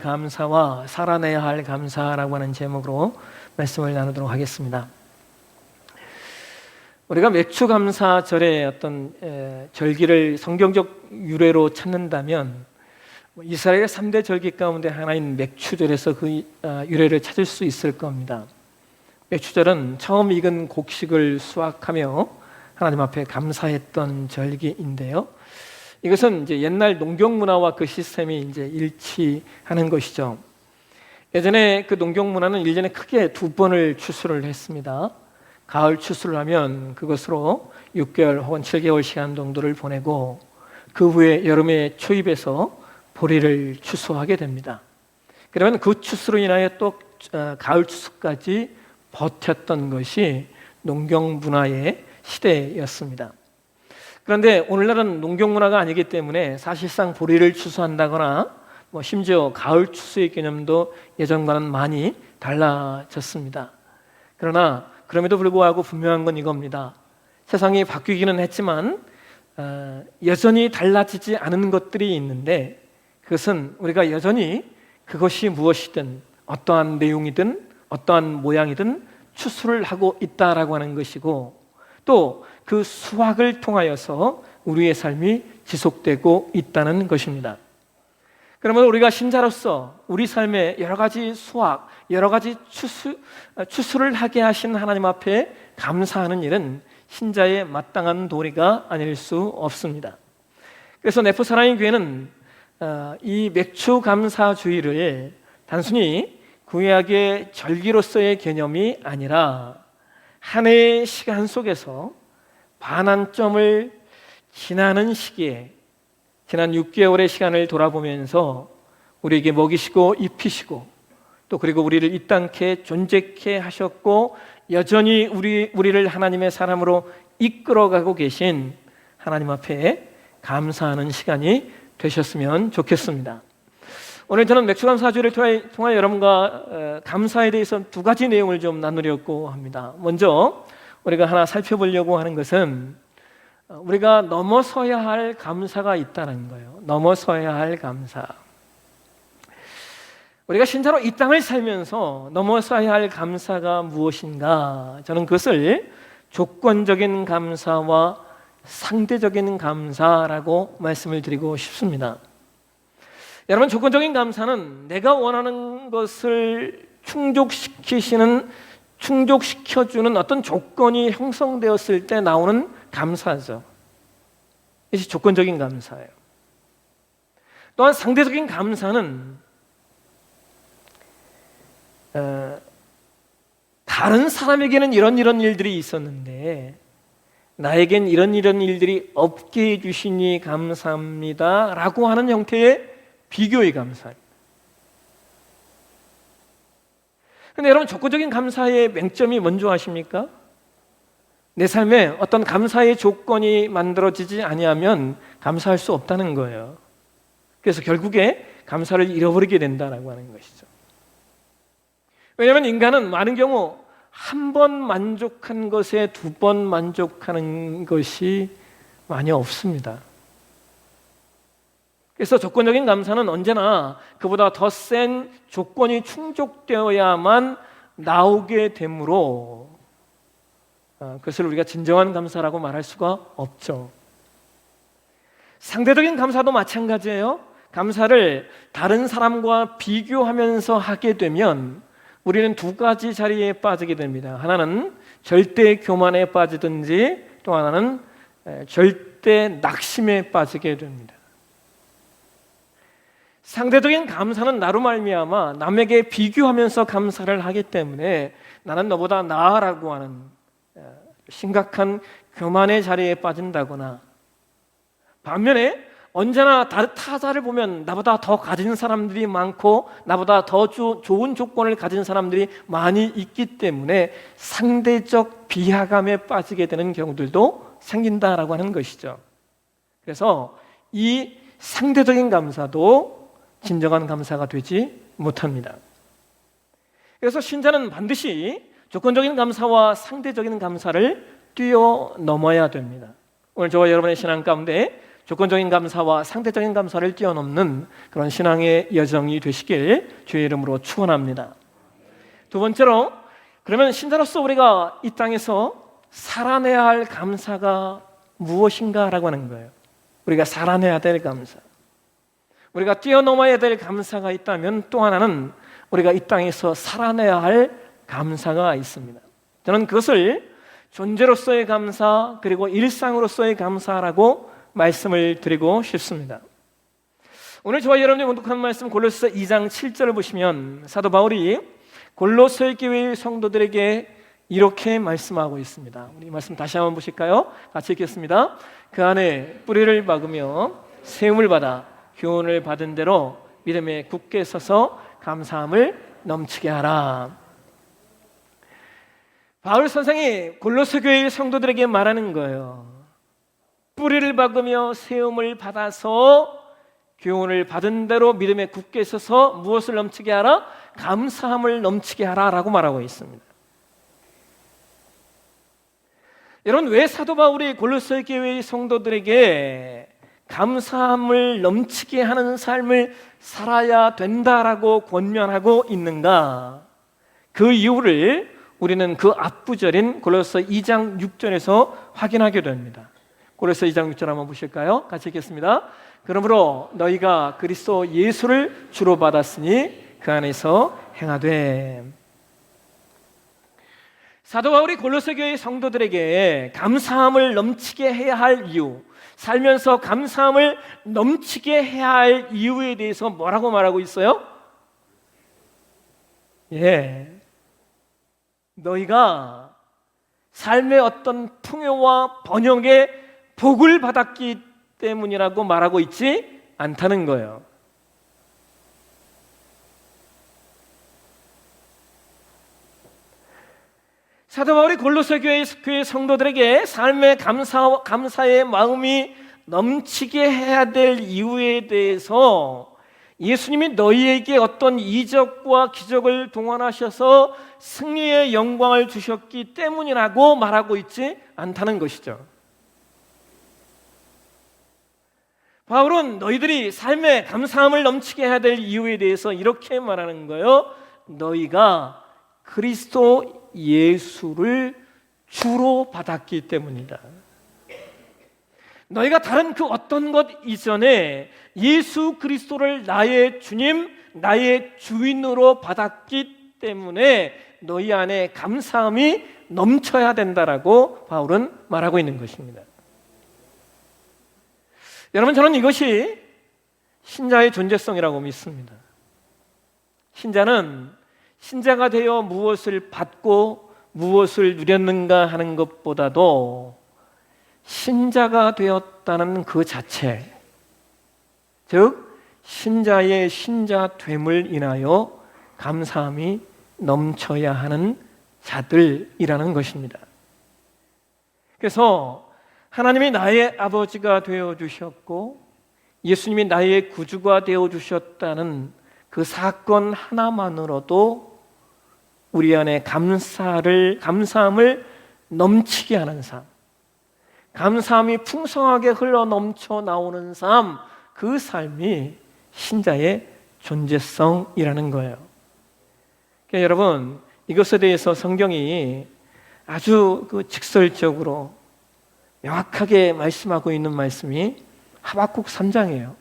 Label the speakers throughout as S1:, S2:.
S1: 감사와 살아내야 할 감사라고 하는 제목으로 말씀을 나누도록 하겠습니다. 우리가 맥주 감사절의 어떤 에, 절기를 성경적 유래로 찾는다면 뭐 이스라엘의 3대 절기 가운데 하나인 맥주절에서 그 아, 유래를 찾을 수 있을 겁니다. 맥주절은 처음 익은 곡식을 수확하며 하나님 앞에 감사했던 절기인데요. 이것은 이제 옛날 농경 문화와 그 시스템이 이제 일치하는 것이죠. 예전에 그 농경 문화는 1년에 크게 두 번을 추수를 했습니다. 가을 추수를 하면 그것으로 6개월 혹은 7개월 시간 정도를 보내고 그 후에 여름에 초입해서 보리를 추수하게 됩니다. 그러면 그 추수로 인하여 또 어, 가을 추수까지 버텼던 것이 농경 문화의 시대였습니다. 그런데 오늘날은 농경 문화가 아니기 때문에 사실상 보리를 추수한다거나 뭐 심지어 가을 추수의 개념도 예전과는 많이 달라졌습니다. 그러나 그럼에도 불구하고 분명한 건 이겁니다. 세상이 바뀌기는 했지만 어, 여전히 달라지지 않은 것들이 있는데 그것은 우리가 여전히 그것이 무엇이든 어떠한 내용이든 어떠한 모양이든 추수를 하고 있다라고 하는 것이고 또 그 수확을 통하여서 우리의 삶이 지속되고 있다는 것입니다. 그러면 우리가 신자로서 우리 삶의 여러 가지 수확, 여러 가지 추수, 추수를 하게 하신 하나님 앞에 감사하는 일은 신자의 마땅한 도리가 아닐 수 없습니다. 그래서 네포사라인 교회는 어, 이 맥주 감사주의를 단순히 구약의 절기로서의 개념이 아니라 한 해의 시간 속에서 반환점을 지나는 시기에 지난 6개월의 시간을 돌아보면서 우리에게 먹이시고 입히시고 또 그리고 우리를 이 땅에 존재케 하셨고 여전히 우리 우리를 하나님의 사람으로 이끌어가고 계신 하나님 앞에 감사하는 시간이 되셨으면 좋겠습니다. 오늘 저는 맥주감 사주를 통해, 여러분과 어, 감사에 대해서 두 가지 내용을 좀 나누려고 합니다. 먼저 우리가 하나 살펴보려고 하는 것은 어, 우리가 넘어서야 할 감사가 있다는 거예요. 넘어서야 할 감사. 우리가 신자로 이 땅을 살면서 넘어서야 할 감사가 무엇인가? 저는 그것을 조건적인 감사와 상대적인 감사라고 말씀을 드리고 싶습니다. 여러분, 조건적인 감사는 내가 원하는 것을 충족시키시는 충족시켜 주는 어떤 조건이 형성되었을 때 나오는 감사죠. 이것이 조건적인 감사예요. 또한 상대적인 감사는 어, 다른 사람에게는 이런 이런 일들이 있었는데 나에겐 이런 이런 일들이 없게 해주시니 감사합니다라고 하는 형태의 비교의 감사입니다. 근데 여러분 조건적인 감사의 맹점이 뭔지 아십니까? 내 삶에 어떤 감사의 조건이 만들어지지 아니하면 감사할 수 없다는 거예요. 그래서 결국에 감사를 잃어버리게 된다라고 하는 것이죠. 왜냐하면 인간은 많은 경우 한 번 만족한 것에 두 번 만족하는 것이 많이 없습니다. 그래서 조건적인 감사는 언제나 그보다 더 센 조건이 충족되어야만 나오게 되므로 어, 그것을 우리가 진정한 감사라고 말할 수가 없죠. 상대적인 감사도 마찬가지예요. 감사를 다른 사람과 비교하면서 하게 되면 우리는 두 가지 자리에 빠지게 됩니다. 하나는 절대 교만에 빠지든지 또 하나는 절대 낙심에 빠지게 됩니다. 상대적인 감사는 나로 말미암아 남에게 비교하면서 감사를 하기 때문에 나는 너보다 나아라고 하는 심각한 교만의 자리에 빠진다거나 반면에 언제나 타자를 보면 나보다 더 가진 사람들이 많고 나보다 더 조, 좋은 조건을 가진 사람들이 많이 있기 때문에 상대적 비하감에 빠지게 되는 경우들도 생긴다라고 하는 것이죠. 그래서 이 상대적인 감사도 진정한 감사가 되지 못합니다. 그래서 신자는 반드시 조건적인 감사와 상대적인 감사를 뛰어넘어야 됩니다. 오늘 저와 여러분의 신앙 가운데 조건적인 감사와 상대적인 감사를 뛰어넘는 그런 신앙의 여정이 되시길 주의 이름으로 축원합니다. 두 번째로 그러면 신자로서 우리가 이 땅에서 살아내야 할 감사가 무엇인가라고 하는 거예요. 우리가 살아내야 될 감사. 우리가 뛰어넘어야 될 감사가 있다면 또 하나는 우리가 이 땅에서 살아내야 할 감사가 있습니다. 저는 그것을 존재로서의 감사 그리고 일상으로서의 감사라고 말씀을 드리고 싶습니다. 오늘 저와 여러분이 문독한 말씀 골로새 2장 7절을 보시면 사도 바울이 골로새 교회 성도들에게 이렇게 말씀하고 있습니다. 우리 말씀 다시 한번 보실까요? 같이 읽겠습니다. 그 안에 뿌리를 박으며 세움을 받아 교훈을 받은 대로 믿음에 굳게 서서 감사함을 넘치게 하라. 바울 선생이 골로새 교회 성도들에게 말하는 거예요. 뿌리를 박으며 세움을 받아서 교훈을 받은 대로 믿음에 굳게 서서 무엇을 넘치게 하라? 감사함을 넘치게 하라라고 말하고 있습니다. 여러분 왜 사도 바울이 골로새 교회의 성도들에게 감사함을 넘치게 하는 삶을 살아야 된다라고 권면하고 있는가? 그 이유를 우리는 그 앞부절인 골로새 2장 6절에서 확인하게 됩니다. 골로새 2장 6절 한번 보실까요? 같이 읽겠습니다. 그러므로 너희가 그리스도 예수를 주로 받았으니 그 안에서 행하되 사도 바울이 골로새 교회 성도들에게 감사함을 넘치게 해야 할 이유, 살면서 감사함을 넘치게 해야 할 이유에 대해서 뭐라고 말하고 있어요? 예. 너희가 삶의 어떤 풍요와 번영의 복을 받았기 때문이라고 말하고 있지 않다는 거예요. 사도 바울이 골로새 교회, 교회 성도들에게 삶의 감사 감사의 마음이 넘치게 해야 될 이유에 대해서 예수님이 너희에게 어떤 이적과 기적을 동원하셔서 승리의 영광을 주셨기 때문이라고 말하고 있지 않다는 것이죠. 바울은 너희들이 삶에 감사함을 넘치게 해야 될 이유에 대해서 이렇게 말하는 거예요. 너희가 그리스도 예수를 주로 받았기 때문이다. 너희가 다른 그 어떤 것 이전에 예수 그리스도를 나의 주님, 나의 주인으로 받았기 때문에 너희 안에 감사함이 넘쳐야 된다라고 바울은 말하고 있는 것입니다. 여러분 저는 이것이 신자의 존재성이라고 믿습니다. 신자는 신자가 되어 무엇을 받고 무엇을 누렸는가 하는 것보다도 신자가 되었다는 그 자체, 즉 신자의 신자됨을 인하여 감사함이 넘쳐야 하는 자들이라는 것입니다. 그래서 하나님이 나의 아버지가 되어 주셨고 예수님이 나의 구주가 되어 주셨다는 그 사건 하나만으로도 우리 안에 감사를 감사함을 넘치게 하는 삶, 감사함이 풍성하게 흘러 넘쳐 나오는 삶, 그 삶이 신자의 존재성이라는 거예요. 그러니까 여러분 이것에 대해서 성경이 아주 그 직설적으로 명확하게 말씀하고 있는 말씀이 하박국 3장이에요.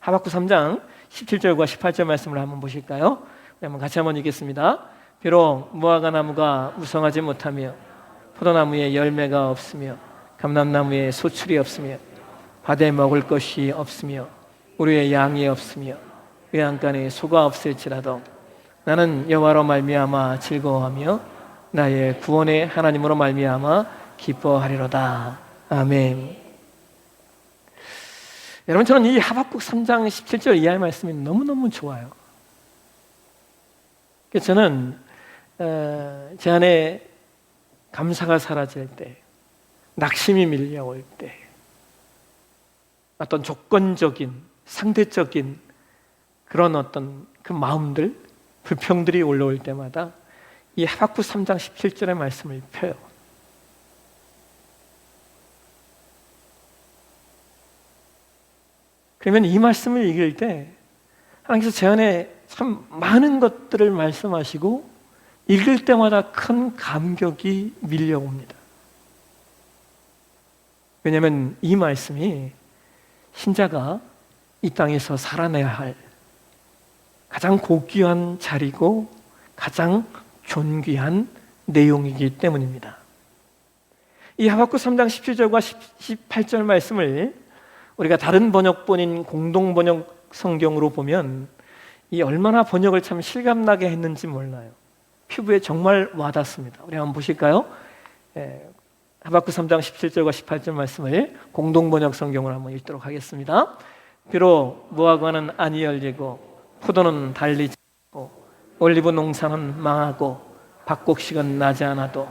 S1: 하박국 3장 17절과 18절 말씀을 한번 보실까요? 한번 같이 한번 읽겠습니다. 비록 무화과 나무가 무성하지 못하며 포도나무에 열매가 없으며 감람나무에 소출이 없으며 밭에 먹을 것이 없으며 우리의 양이 없으며 외양간에 소가 없을지라도 나는 여호와로 말미암아 즐거워하며 나의 구원의 하나님으로 말미암아 기뻐하리로다. 아멘. 여러분 저는 이 하박국 3장 17절 이하의 말씀이 너무너무 좋아요. 저는 어, 제 안에 감사가 사라질 때, 낙심이 밀려올 때, 어떤 조건적인, 상대적인 그런 어떤 그 마음들, 불평들이 올라올 때마다 이 하박국 3장 17절의 말씀을 펴요. 그러면 이 말씀을 읽을 때 하나님께서 제 안에 참 많은 것들을 말씀하시고 읽을 때마다 큰 감격이 밀려옵니다. 왜냐하면 이 말씀이 신자가 이 땅에서 살아내야 할 가장 고귀한 자리고 가장 존귀한 내용이기 때문입니다. 이 하박국 3장 17절과 18절 말씀을 우리가 다른 번역본인 공동 번역 성경으로 보면 이 얼마나 번역을 참 실감나게 했는지 몰라요. 피부에 정말 와닿습니다. 우리 한번 보실까요? 예, 하박국 3장 17절과 18절 말씀을 공동 번역 성경으로 한번 읽도록 하겠습니다. 비록 무화과는 안이 열리고 포도는 달리지 않고 올리브 농사는 망하고 박곡식은 나지 않아도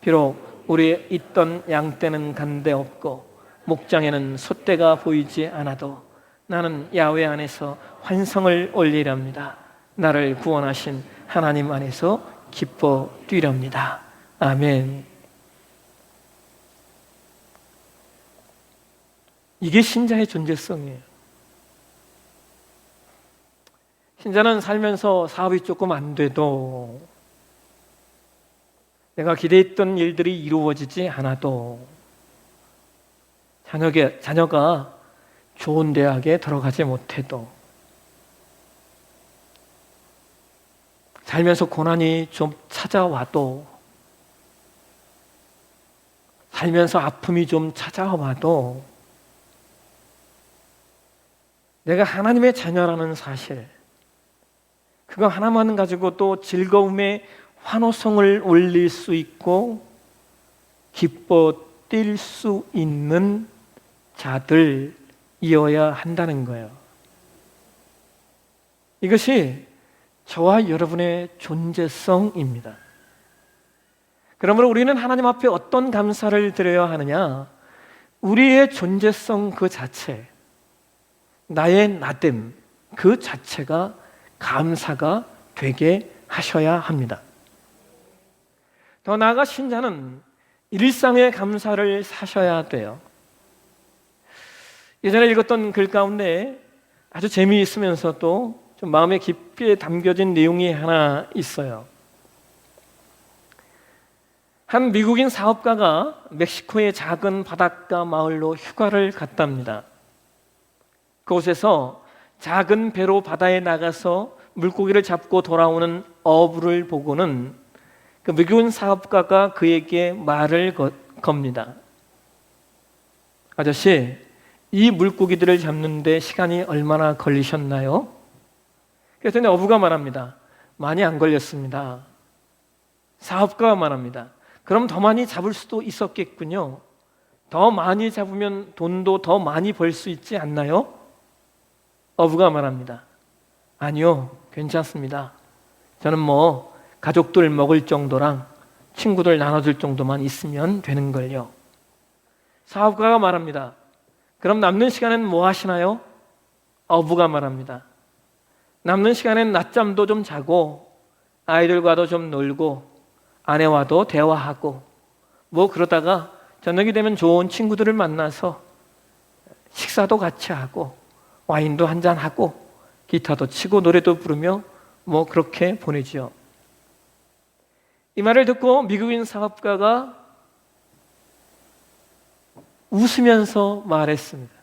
S1: 비록 우리 있던 양떼는 간데 없고 목장에는 소떼가 보이지 않아도 나는 야외 안에서 환성을 올리랍니다. 나를 구원하신 하나님 안에서 기뻐 뛰렵니다. 아멘. 이게 신자의 존재성이에요. 신자는 살면서 사업이 조금 안 돼도 내가 기대했던 일들이 이루어지지 않아도 자녀가, 좋은 대학에 들어가지 못해도 살면서 고난이 좀 찾아와도 살면서 아픔이 좀 찾아와도 내가 하나님의 자녀라는 사실 그거 하나만 가지고 또 즐거움의 환호성을 올릴 수 있고 기뻐 뛸 수 있는 자들이어야 한다는 거예요. 이것이 저와 여러분의 존재성입니다. 그러므로 우리는 하나님 앞에 어떤 감사를 드려야 하느냐? 우리의 존재성 그 자체, 나의 나됨 그 자체가 감사가 되게 하셔야 합니다. 더 나아가 신자는 일상의 감사를 사셔야 돼요. 예전에 읽었던 글 가운데 아주 재미있으면서 또 좀 마음에 깊게 담겨진 내용이 하나 있어요. 한 미국인 사업가가 멕시코의 작은 바닷가 마을로 휴가를 갔답니다. 그곳에서 작은 배로 바다에 나가서 물고기를 잡고 돌아오는 어부를 보고는 그 미군 사업가가 그에게 말을 겁니다. 아저씨, 이 물고기들을 잡는데 시간이 얼마나 걸리셨나요? 그랬더니 어부가 말합니다. 많이 안 걸렸습니다. 사업가가 말합니다. 그럼 더 많이 잡을 수도 있었겠군요. 더 많이 잡으면 돈도 더 많이 벌 수 있지 않나요? 어부가 말합니다. 아니요, 괜찮습니다. 저는 뭐 가족들 먹을 정도랑 친구들 나눠줄 정도만 있으면 되는 걸요. 사업가가 말합니다. 그럼 남는 시간엔 뭐 하시나요? 어부가 말합니다. 남는 시간엔 낮잠도 좀 자고 아이들과도 좀 놀고 아내와도 대화하고 뭐 그러다가 저녁이 되면 좋은 친구들을 만나서 식사도 같이 하고 와인도 한잔 하고 기타도 치고 노래도 부르며 뭐 그렇게 보내지요. 이 말을 듣고 미국인 사업가가 웃으면서 말했습니다.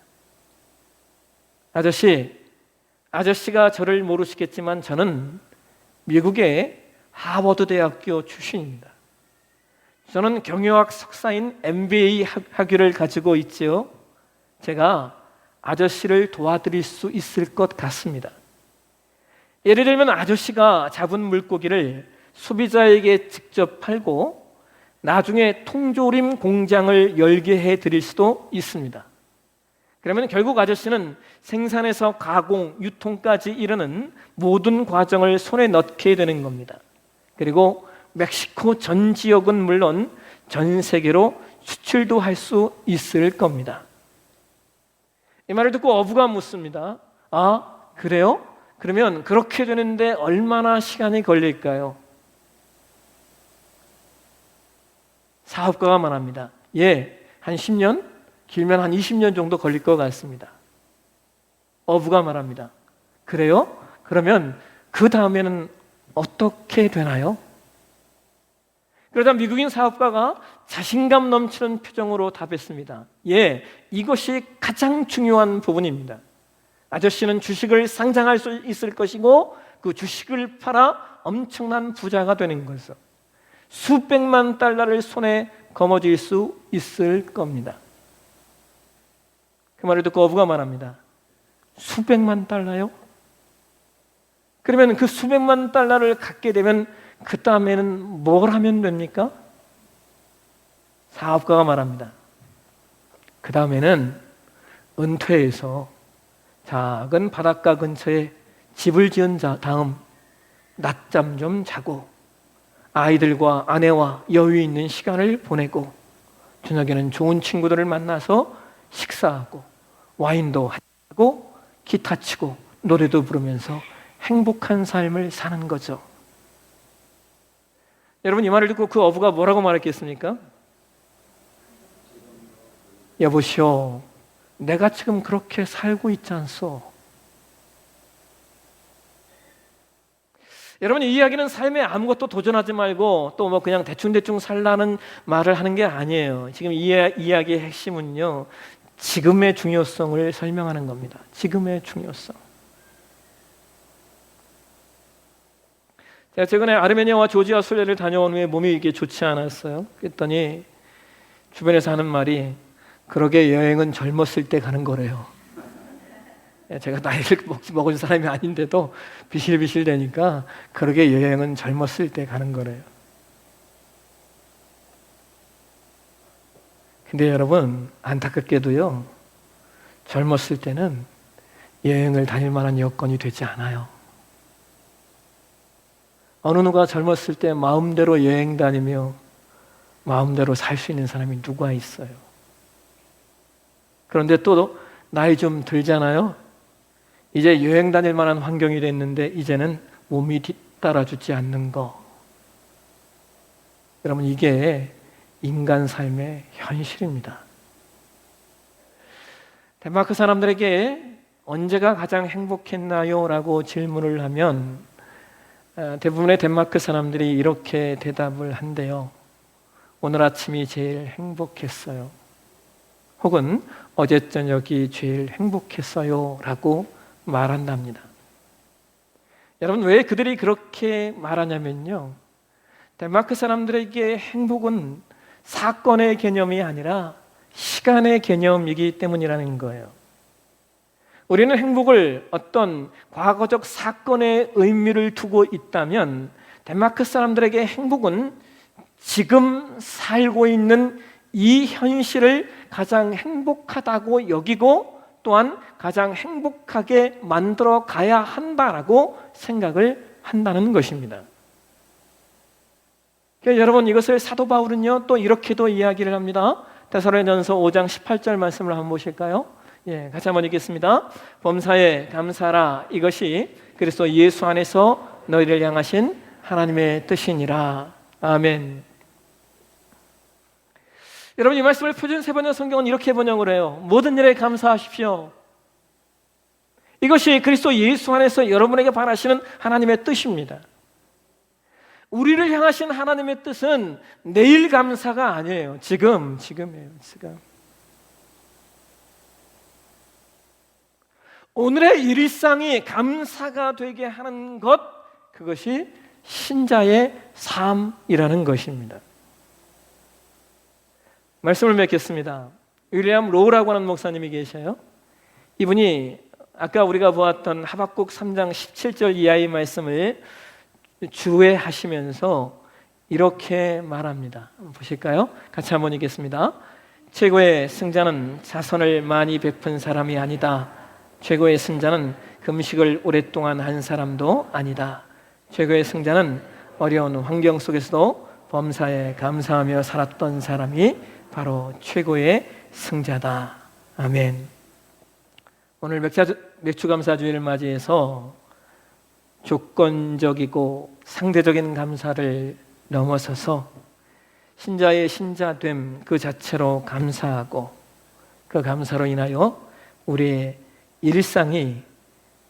S1: 아저씨, 아저씨가 저를 모르시겠지만 저는 미국의 하버드 대학교 출신입니다. 저는 경영학 석사인 MBA 학위를 가지고 있지요. 제가 아저씨를 도와드릴 수 있을 것 같습니다. 예를 들면 아저씨가 잡은 물고기를 소비자에게 직접 팔고 나중에 통조림 공장을 열게 해 드릴 수도 있습니다. 그러면 결국 아저씨는 생산에서 가공, 유통까지 이르는 모든 과정을 손에 넣게 되는 겁니다. 그리고 멕시코 전 지역은 물론 전 세계로 수출도 할 수 있을 겁니다. 이 말을 듣고 어부가 묻습니다. 아, 그래요? 그러면 그렇게 되는데 얼마나 시간이 걸릴까요? 사업가가 말합니다. 예, 한 10년? 길면 한 20년 정도 걸릴 것 같습니다. 어부가 말합니다. 그래요? 그러면 그 다음에는 어떻게 되나요? 그러자 미국인 사업가가 자신감 넘치는 표정으로 답했습니다. 예, 이것이 가장 중요한 부분입니다. 아저씨는 주식을 상장할 수 있을 것이고 그 주식을 팔아 엄청난 부자가 되는 것을 수백만 달러를 손에 거머쥘 수 있을 겁니다. 그 말을 듣고 어부가 말합니다. 수백만 달러요? 그러면 그 수백만 달러를 갖게 되면 그 다음에는 뭘 하면 됩니까? 사업가가 말합니다. 그 다음에는 은퇴해서 작은 바닷가 근처에 집을 지은 자 다음 낮잠 좀 자고 아이들과 아내와 여유 있는 시간을 보내고 저녁에는 좋은 친구들을 만나서 식사하고 와인도 하고 기타 치고 노래도 부르면서 행복한 삶을 사는 거죠. 여러분 이 말을 듣고 그 어부가 뭐라고 말했겠습니까? 여보시오, 내가 지금 그렇게 살고 있지 않소. 여러분 이 이야기는 삶에 아무것도 도전하지 말고 또 뭐 그냥 대충대충 살라는 말을 하는 게 아니에요. 지금 이 이야기의 핵심은요. 지금의 중요성을 설명하는 겁니다. 지금의 중요성. 제가 최근에 아르메니아와 조지아 순례를 다녀온 후에 몸이 이게 좋지 않았어요. 그랬더니 주변에서 하는 말이 그러게 여행은 젊었을 때 가는 거래요. 예, 제가 나이를 먹은 사람이 아닌데도 비실비실 되니까 그러게 여행은 젊었을 때 가는 거래요. 근데 여러분 안타깝게도요 젊었을 때는 여행을 다닐 만한 여건이 되지 않아요. 어느 누가 젊었을 때 마음대로 여행 다니며 마음대로 살 수 있는 사람이 누가 있어요? 그런데 또 나이 좀 들잖아요. 이제 여행 다닐 만한 환경이 됐는데 이제는 몸이 뒤따라주지 않는 거. 여러분 이게 인간 삶의 현실입니다. 덴마크 사람들에게 언제가 가장 행복했나요? 라고 질문을 하면 어, 대부분의 덴마크 사람들이 이렇게 대답을 한대요. 오늘 아침이 제일 행복했어요. 혹은 어제 저녁이 제일 행복했어요. 라고 말한답니다. 여러분, 왜 그들이 그렇게 말하냐면요. 덴마크 사람들에게 행복은 사건의 개념이 아니라 시간의 개념이기 때문이라는 거예요. 우리는 행복을 어떤 과거적 사건의 의미를 두고 있다면 덴마크 사람들에게 행복은 지금 살고 있는 이 현실을 가장 행복하다고 여기고 또한 가장 행복하게 만들어 가야 한다라고 생각을 한다는 것입니다. 그러니까 여러분 이것을 사도 바울은요 또 이렇게도 이야기를 합니다. 데살로니전서 5장 18절 말씀을 한번 보실까요? 예, 같이 한번 읽겠습니다. 범사에 감사라 이것이 그리스도 예수 안에서 너희를 향하신 하나님의 뜻이니라. 아멘. 여러분 이 말씀을 표준 세번역 성경은 이렇게 번역을 해요. 모든 일에 감사하십시오. 이것이 그리스도 예수 안에서 여러분에게 바라시는 하나님의 뜻입니다. 우리를 향하신 하나님의 뜻은 내일 감사가 아니에요. 지금, 지금이에요. 지금. 오늘의 일상이 감사가 되게 하는 것, 그것이 신자의 삶이라는 것입니다. 말씀을 맺겠습니다. 윌리엄 로우라고 하는 목사님이 계셔요. 이분이 아까 우리가 보았던 하박국 3장 17절 이하의 말씀을 주회하시면서 이렇게 말합니다. 보실까요? 같이 한번 읽겠습니다. 최고의 승자는 자선을 많이 베푼 사람이 아니다. 최고의 승자는 금식을 오랫동안 한 사람도 아니다. 최고의 승자는 어려운 환경 속에서도 범사에 감사하며 살았던 사람이 바로 최고의 승자다. 아멘. 오늘 맥주감사주의를 맞이해서 조건적이고 상대적인 감사를 넘어서서 신자의 신자됨 그 자체로 감사하고 그 감사로 인하여 우리의 일상이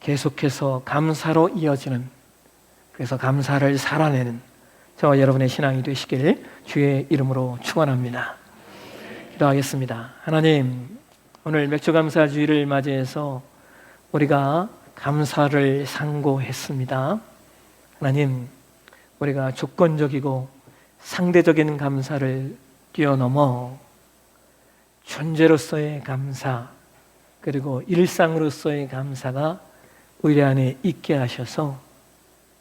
S1: 계속해서 감사로 이어지는 그래서 감사를 살아내는 저와 여러분의 신앙이 되시길 주의 이름으로 축원합니다. 기도하겠습니다. 하나님 오늘 맥주 감사 주일을 맞이해서 우리가 감사를 상고했습니다. 하나님 우리가 조건적이고 상대적인 감사를 뛰어넘어 존재로서의 감사 그리고 일상으로서의 감사가 우리 안에 있게 하셔서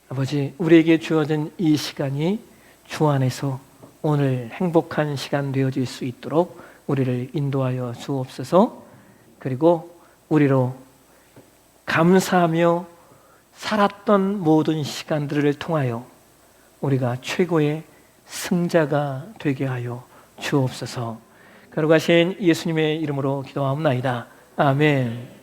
S1: 아버지 우리에게 주어진 이 시간이 주 안에서 오늘 행복한 시간 되어질 수 있도록 우리를 인도하여 주옵소서. 그리고 우리로 감사하며 살았던 모든 시간들을 통하여 우리가 최고의 승자가 되게 하여 주옵소서. 거룩하신 예수님의 이름으로 기도하옵나이다. 아멘.